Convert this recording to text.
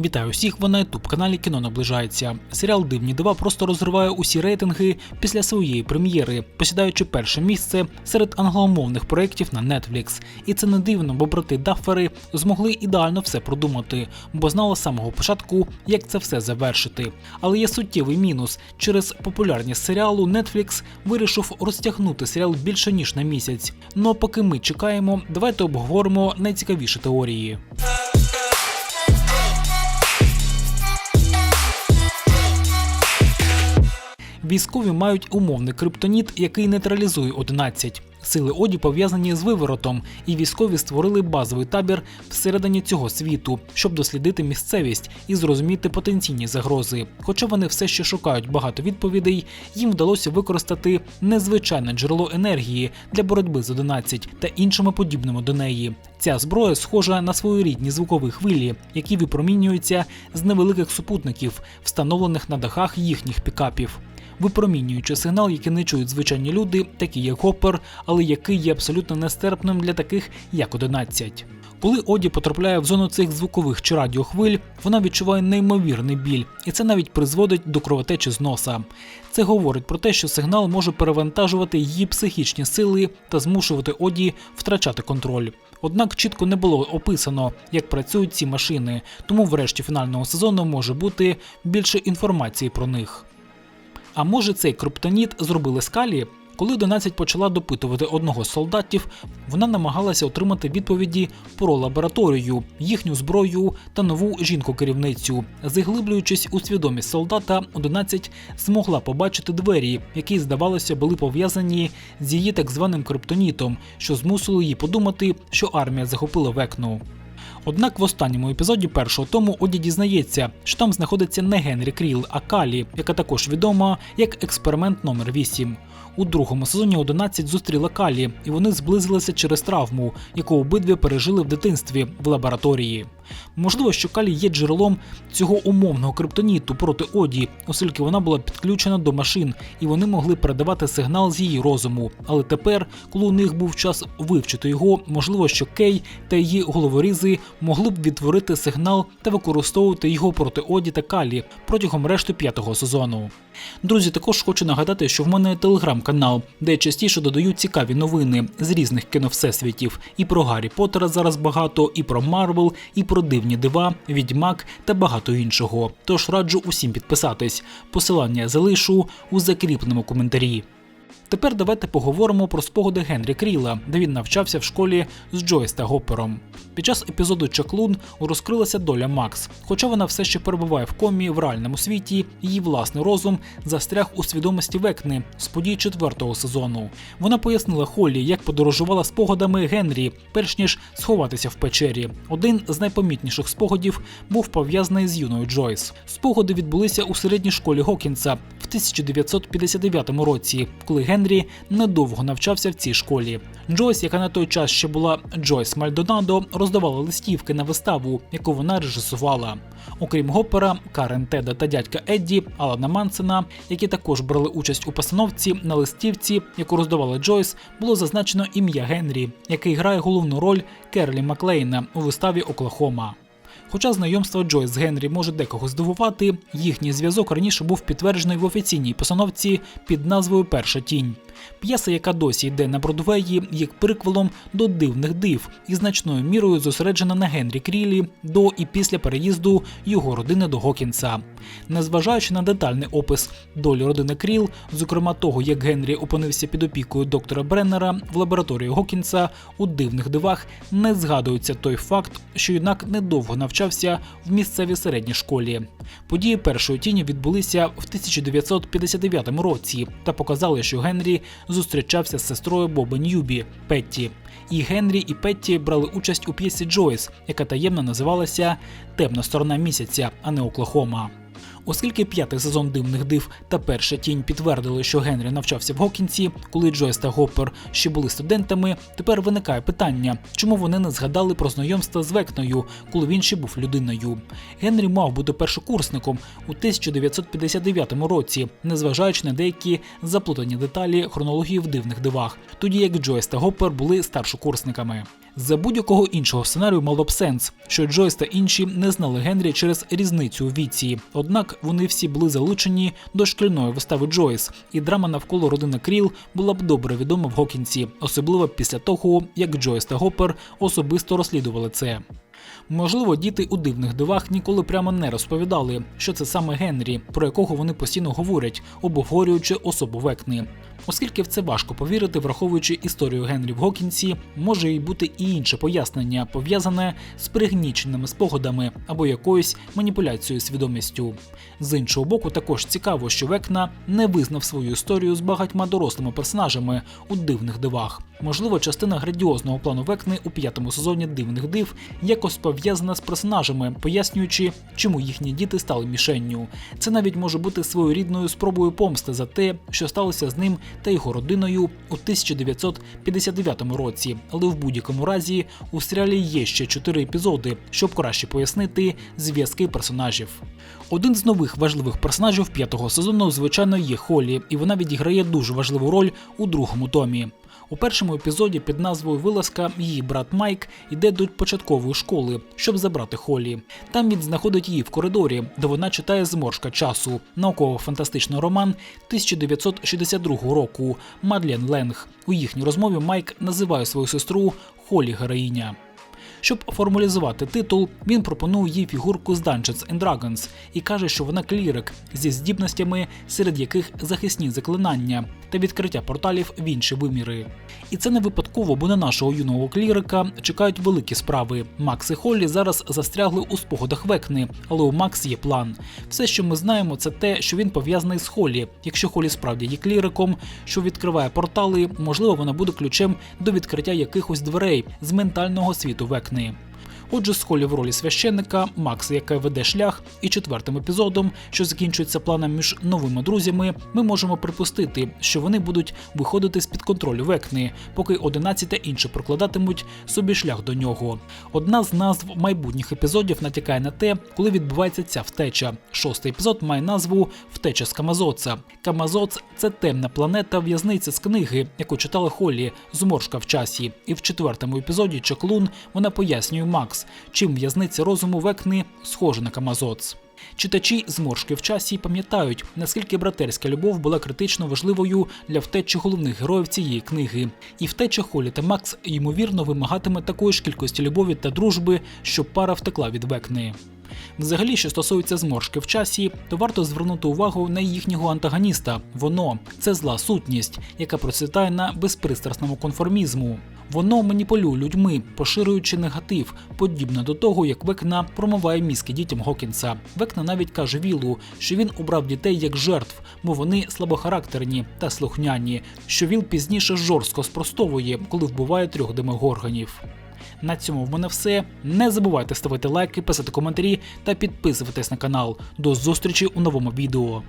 Вітаю всіх, ви на ютуб каналі Кіно наближається. Серіал Дивні дива просто розриває усі рейтинги після своєї прем'єри, посідаючи перше місце серед англомовних проєктів на Netflix. І це не дивно, бо брати Даффери змогли ідеально все продумати, бо знали з самого початку, як це все завершити. Але є суттєвий мінус. Через популярність серіалу Netflix вирішив розтягнути серіал більше ніж на місяць. Ну а поки ми чекаємо, давайте обговоримо найцікавіші теорії. Військові мають умовний криптоніт, який нейтралізує 11. Сили Оді пов'язані з виворотом, і військові створили базовий табір всередині цього світу, щоб дослідити місцевість і зрозуміти потенційні загрози. Хоча вони все ще шукають багато відповідей, їм вдалося використати незвичайне джерело енергії для боротьби з 11 та іншими подібними до неї. Ця зброя схожа на своєрідні звукові хвилі, які випромінюються з невеликих супутників, встановлених на дахах їхніх пікапів випромінюючи сигнал, який не чують звичайні люди, такі як Гоппер, але який є абсолютно нестерпним для таких як 11. Коли Оді потрапляє в зону цих звукових чи радіохвиль, вона відчуває неймовірний біль, і це навіть призводить до кровотечі з носа. Це говорить про те, що сигнал може перевантажувати її психічні сили та змушувати Оді втрачати контроль. Однак чітко не було описано, як працюють ці машини, тому врешті фінального сезону може бути більше інформації про них. А може цей криптоніт зробили скалі? Коли 11 почала допитувати одного з солдатів, вона намагалася отримати відповіді про лабораторію, їхню зброю та нову жінку-керівницю. Заглиблюючись у свідомість солдата, 11 змогла побачити двері, які, здавалося, були пов'язані з її так званим криптонітом, що змусило її подумати, що армія захопила векну. Однак в останньому епізоді першого тому Оді дізнається, що там знаходиться не Генрі Кріл, а Калі, яка також відома як експеримент номер 8 У другому сезоні 11 зустріла Калі, і вони зблизилися через травму, яку обидві пережили в дитинстві в лабораторії. Можливо, що Калі є джерелом цього умовного криптоніту проти Оді, оскільки вона була підключена до машин, і вони могли передавати сигнал з її розуму. Але тепер, коли у них був час вивчити його, можливо, що Кей та її головорізи могли б відтворити сигнал та використовувати його проти Оді та Калі протягом решти п'ятого сезону. Друзі, також хочу нагадати, що в мене телеграм-канал, де частіше додаю цікаві новини з різних кіновсесвітів. І про Гаррі Поттера зараз багато, і про Марвел, і про дивні дива, відьмак та багато іншого. Тож раджу усім підписатись. Посилання залишу у закріпленому коментарі. Тепер давайте поговоримо про спогади Генрі Кріла, де він навчався в школі з Джойс та Гоппером. Під час епізоду Чаклун розкрилася доля Макс. Хоча вона все ще перебуває в комі в реальному світі, її власний розум застряг у свідомості Векни з подій четвертого сезону. Вона пояснила Холлі, як подорожувала спогадами Генрі, перш ніж сховатися в печері. Один з найпомітніших спогадів був пов'язаний з юною Джойс. Спогади відбулися у середній школі Гокінса в 1959 році, коли Генрі недовго навчався в цій школі. Джойс, яка на той час ще була Джойс Мальдонадо, роздавала листівки на виставу, яку вона режисувала. Окрім Гоппера, Карен Теда та дядька Едді, Алана Мансена, які також брали участь у постановці на листівці, яку роздавала Джойс, було зазначено ім'я Генрі, який грає головну роль Керлі Маклейна у виставі Оклахома. Хоча знайомство Джойс з Генрі може декого здивувати, їхній зв'язок раніше був підтверджений в офіційній постановці під назвою Перша тінь. П'єса, яка досі йде на Бродвеї, є приквелом до дивних див і значною мірою зосереджена на Генрі Крілі до і після переїзду його родини до Гокінса. Незважаючи на детальний опис долі родини Кріл, зокрема того, як Генрі опинився під опікою доктора Бреннера в лабораторії Гокінса, у дивних дивах не згадується той факт, що юнак недовго навчався в місцевій середній школі. Події першої тіні відбулися в 1959 році та показали, що Генрі зустрічався з сестрою Боба Ньюбі Петті. І Генрі і Петті брали участь у п'єсі Джойс, яка таємно називалася Темна сторона місяця, а не Оклахома. Оскільки п'ятий сезон дивних див та перша тінь підтвердили, що Генрі навчався в Гокінсі, коли Джойс та Гоппер ще були студентами, тепер виникає питання, чому вони не згадали про знайомство з Векною, коли він ще був людиною. Генрі мав бути першокурсником у 1959 році, незважаючи на деякі заплутані деталі хронології в дивних дивах, тоді як Джойс та Гоппер були старшокурсниками. За будь-якого іншого сценарію мало б сенс, що Джойс та інші не знали Генрі через різницю у віці. Однак вони всі були залучені до шкільної вистави Джойс, і драма навколо родини Кріл була б добре відома в Гокінці, особливо після того, як Джойс та Гопер особисто розслідували це. Можливо, діти у дивних дивах ніколи прямо не розповідали, що це саме Генрі, про якого вони постійно говорять, обговорюючи особу Векни. Оскільки в це важко повірити, враховуючи історію Генрі в Гокінсі, може й бути і інше пояснення, пов'язане з пригніченими спогадами або якоюсь маніпуляцією свідомістю. З іншого боку, також цікаво, що Векна не визнав свою історію з багатьма дорослими персонажами у дивних дивах. Можливо, частина градіозного плану Векни у п'ятому сезоні дивних див якось пов'язана з персонажами, пояснюючи, чому їхні діти стали мішенню. Це навіть може бути своєрідною спробою помсти за те, що сталося з ним та його родиною у 1959 році. Але в будь-якому разі у серіалі є ще чотири епізоди, щоб краще пояснити зв'язки персонажів. Один з нових важливих персонажів п'ятого сезону, звичайно, є Холі, і вона відіграє дуже важливу роль у другому томі. У першому епізоді під назвою Вилазка її брат Майк іде до початкової школи, щоб забрати Холі. Там він знаходить її в коридорі, де вона читає зморшка часу, науково-фантастичний роман 1962 року Мадлен Ленг. У їхній розмові Майк називає свою сестру Холі героїня. Щоб формалізувати титул, він пропонує їй фігурку з Dungeons and Dragons і каже, що вона клірик зі здібностями, серед яких захисні заклинання та відкриття порталів в інші виміри. І це не випадково, бо на нашого юного клірика чекають великі справи. Макс і Холлі зараз застрягли у спогадах Векни, але у Макс є план. Все, що ми знаємо, це те, що він пов'язаний з Холлі. Якщо Холлі справді є кліриком, що відкриває портали, можливо, вона буде ключем до відкриття якихось дверей з ментального світу Векни кни. Отже, з Холі в ролі священника, Макс, яка веде шлях, і четвертим епізодом, що закінчується планом між новими друзями, ми можемо припустити, що вони будуть виходити з під контролю Векни, поки 11 та інші прокладатимуть собі шлях до нього. Одна з назв майбутніх епізодів натякає на те, коли відбувається ця втеча. Шостий епізод має назву Втеча з Камазоца. Камазоц це темна планета в'язниця з книги, яку читала Холлі Зморшка в часі. І в четвертому епізоді Чаклун вона пояснює Макс, чим в'язниця розуму Векни схожа на Камазоц. Читачі зморшки в часі пам'ятають, наскільки братерська любов була критично важливою для втечі головних героїв цієї книги. І втеча Холі та Макс ймовірно вимагатиме такої ж кількості любові та дружби, щоб пара втекла від Векни. Взагалі, що стосується зморшки в часі, то варто звернути увагу на їхнього антагоніста. Воно це зла сутність, яка процвітає на безпристрасному конформізму. Воно маніпулює людьми, поширюючи негатив, подібно до того, як Векна промиває мізки дітям Гокінса. Векна навіть каже Вілу, що він обрав дітей як жертв, бо вони слабохарактерні та слухняні, що Віл пізніше жорстко спростовує, коли вбиває трьох демогорганів. На цьому в мене все. Не забувайте ставити лайки, писати коментарі та підписуватись на канал. До зустрічі у новому відео.